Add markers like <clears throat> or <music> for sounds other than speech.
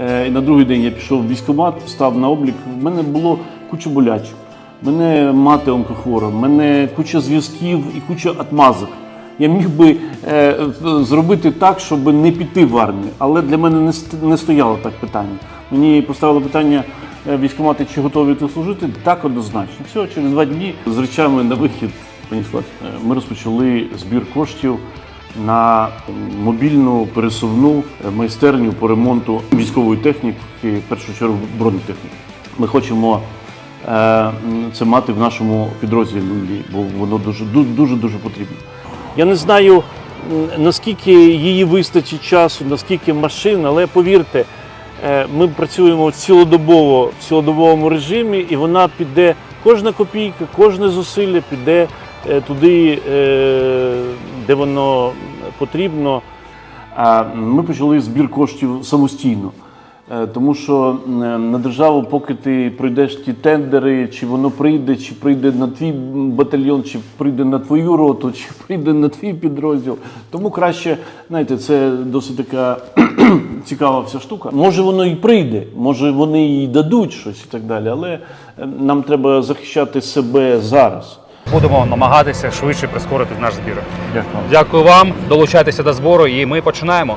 Е, І на другий день я пішов в військкомат, став на облік. В мене було куча болячок. Мене мати онкохвора, мене куча зв'язків і куча отмазок. Я міг би е, зробити так, щоб не піти в армію, але для мене не, не стояло так питання. Мені поставили питання е, військкомати, чи готові ти служити? Так, однозначно. Все, через два дні з речами на вихід понеслась. Ми розпочали збір коштів на мобільну пересувну е, майстерню по ремонту військової техніки, в першу чергу бронетехніки. Ми хочемо е, це мати в нашому підрозділі, бо воно дуже дуже дуже потрібно. Я не знаю наскільки її вистачить часу, наскільки машин, але повірте, е, ми працюємо цілодобово в цілодобовому режимі, і вона піде, кожна копійка, кожне зусилля піде туди, де воно потрібно. А Ми почали збір коштів самостійно. Е, Тому що на державу, поки ти пройдеш ті тендери, чи воно прийде, чи прийде на твій батальйон, чи прийде на твою роту, чи <laughs> прийде на твій підрозділ. Тому краще, знаєте, це досить така <clears throat> цікава вся штука. Може воно і прийде, може вони і дадуть щось і так далі, але е, нам треба захищати себе зараз. Будемо намагатися швидше прискорити наш збір. Дякую. Дякую вам. Долучайтеся до збору, і ми починаємо.